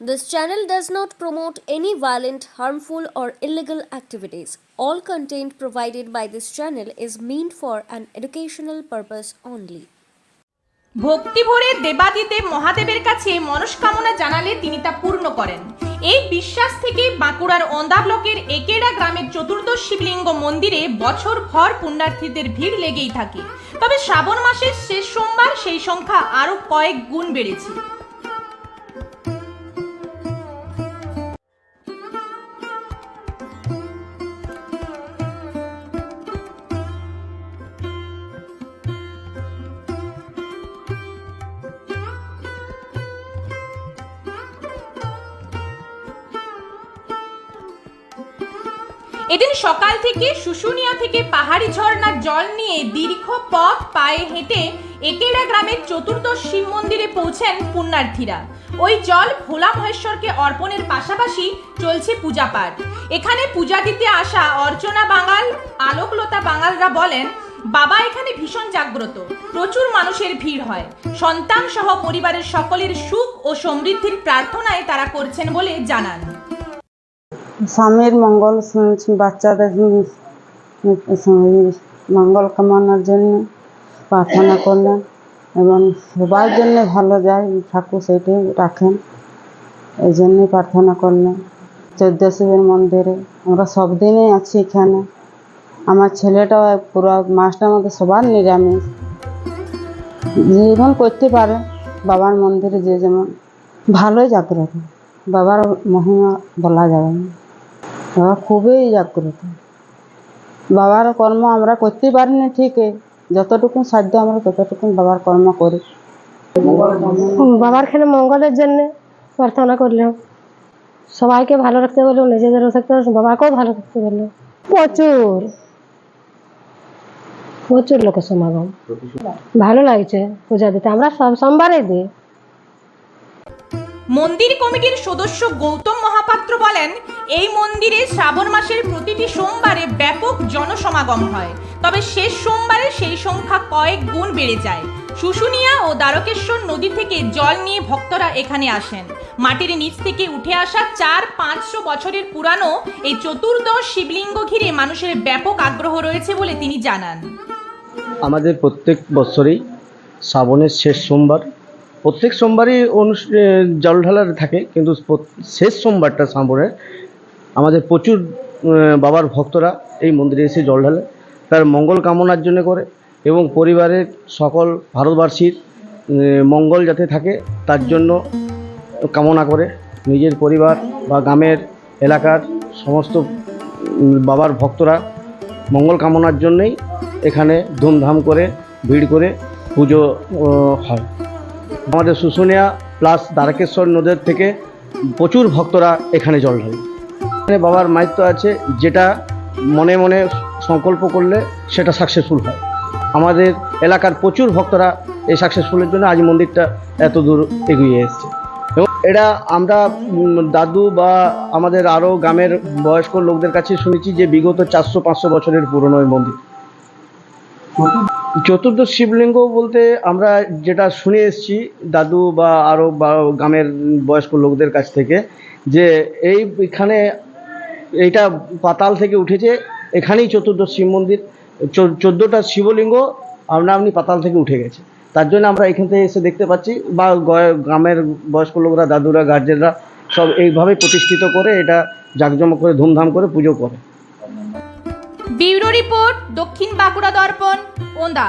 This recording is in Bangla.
This channel does not promote any violent, harmful, or illegal activities. All content provided by this channel is meant for an educational purpose only. ভক্তি ভরে দেবাদিদেব মহাদেবের কাছে মনস্কামনা জানালে তিনি তা পূর্ণ করেন এই বিশ্বাস থেকে বাঁকুড়ার ওন্দা ব্লকের একেডা গ্রামের চতুর্দশ শিবলিঙ্গ মন্দিরে বছর ভর পুণ্যার্থীদের ভিড় লেগেই থাকে তবে শ্রাবণ মাসের শেষ সোমবার সেই সংখ্যা আরও কয়েক গুণ বেড়েছে এদিন সকাল থেকে শুশুনিয়া থেকে পাহাড়ি ঝর্ণার জল নিয়ে দীর্ঘ পথ পায়ে হেঁটে একেরা গ্রামের চতুর্দশ শিব মন্দিরে পৌঁছেন পুণ্যার্থীরা। ওই জল ভোলা মহেশ্বরকে অর্পণের পাশাপাশি চলছে পূজা পাঠ। এখানে পূজা দিতে আসা অর্চনা বাঙাল, আলোকলতা বাঙালরা বলেন, বাবা এখানে ভীষণ জাগ্রত। প্রচুর মানুষের ভিড় হয়। সন্তান সহ পরিবারের সকলের সুখ ও সমৃদ্ধির প্রার্থনায় তারা করছেন বলে জানান। স্বামীর মঙ্গল বাচ্চাদের মঙ্গল কামনার জন্য প্রার্থনা করলেন এবং সবার জন্য ভালো যায় ঠাকুর সেইটাই রাখেন এই জন্যই প্রার্থনা করলেন চোদ্দ শিবের মন্দিরে আমরা সব দিনই আছি এখানে। আমার ছেলেটাও পুরো মাসটার মধ্যে সবার নিরামিষ। যেমন করতে পারে, বাবার মন্দিরে যে যেমন, ভালোই জাগ্রত বাবার মহিমা বলা যাবে না। বাবা খুবই জাগ্রত বাবার কর্ম আমরা করতে পারিনি ঠিকই। যতটুকু সাধ্য আমরা ততটুকু বাবার কর্ম করি। বাবার খেলে মঙ্গলের জন্য প্রার্থনা করলাম সবাইকে ভালো রাখতে বলল নিজেদেরও থাকতে বাবাকেও ভালো রাখতে বলল প্রচুর। প্রচুর লোকের সমাগম। ভালো লাগছে পূজা দিতে। আমরা সব সোমবারে দিই। মন্দির কমিটির সদস্য গৌতম মহাপাত্র বলেন এই মন্দিরে শ্রাবণ মাসের প্রতিটি সোমবারে ব্যাপক জনসমাগম হয়। তবে শেষ সোমবারে সেই সংখ্যা কয়েক গুণ বেড়ে যায়। শুশুনিয়া ও দ্বারকেশ্বর নদী থেকে জল নিয়ে ভক্তরা এখানে আসেন। মাটির নিচ থেকে উঠে আসা চার পাঁচশো বছরের পুরানো এই চতুর্দশ শিবলিঙ্গ ঘিরে মানুষের ব্যাপক আগ্রহ রয়েছে বলে তিনি জানান। আমাদের প্রত্যেক বছরেই শ্রাবণের শেষ সোমবার। প্রত্যেক সোমবারই এ, জল ঢালার থাকে কিন্তু শেষ সোমবারটা শ্রাবণের আমাদের প্রচুর বাবার ভক্তরা এই মন্দিরে এসে জল ঢালে, তার মঙ্গল কামনার জন্য করে এবং পরিবারের সকল ভারতবাসীর মঙ্গল যাতে থাকে তার জন্য কামনা করে। নিজের পরিবার বা গ্রামের এলাকার সমস্ত বাবার ভক্তরা মঙ্গল কামনার জন্যই এখানে ধুমধাম করে, ভিড় করে পুজো হয়। আমাদের শুশুনিয়া প্লাস দ্বারকেশ্বর নদের থেকে প্রচুর ভক্তরা এখানে জল ঢালে। বাবার মাহিত্য আছে, যেটা মনে মনে সংকল্প করলে সেটা সাকসেসফুল হয়। আমাদের এলাকার প্রচুর ভক্তরা এই সাকসেসফুলের জন্য আজ মন্দিরটা এত দূর এগিয়ে এসেছে। এবং এটা আমরা দাদু বা আমাদের আরও গ্রামের বয়স্ক লোকদের কাছে শুনেছি যে বিগত চারশো, পাঁচশো বছরের পুরনো এই মন্দির। চতুর্দশ শিবলিঙ্গ বলতে আমরা যেটা শুনে এসেছি দাদু বা আরও গ্রামের বয়স্ক লোকদের কাছ থেকে, যে এই এইটা পাতাল থেকে উঠেছে, এখানেই চতুর্দশ শিব মন্দির চোদ্দোটা শিবলিঙ্গ আপনা আপনি পাতাল থেকে উঠে গেছে। তার জন্য আমরা এখান থেকে এসে দেখতে পাচ্ছি, বা গ্রামের বয়স্ক লোকরা, দাদুরা, গার্জেনরা সব এইভাবে প্রতিষ্ঠিত করে এটা জাঁকজমক করে, ধুমধাম করে পুজো করে। ব্যুরো রিপোর্ট, দক্ষিণ বাঁকুড়া দর্পণ ওন্দা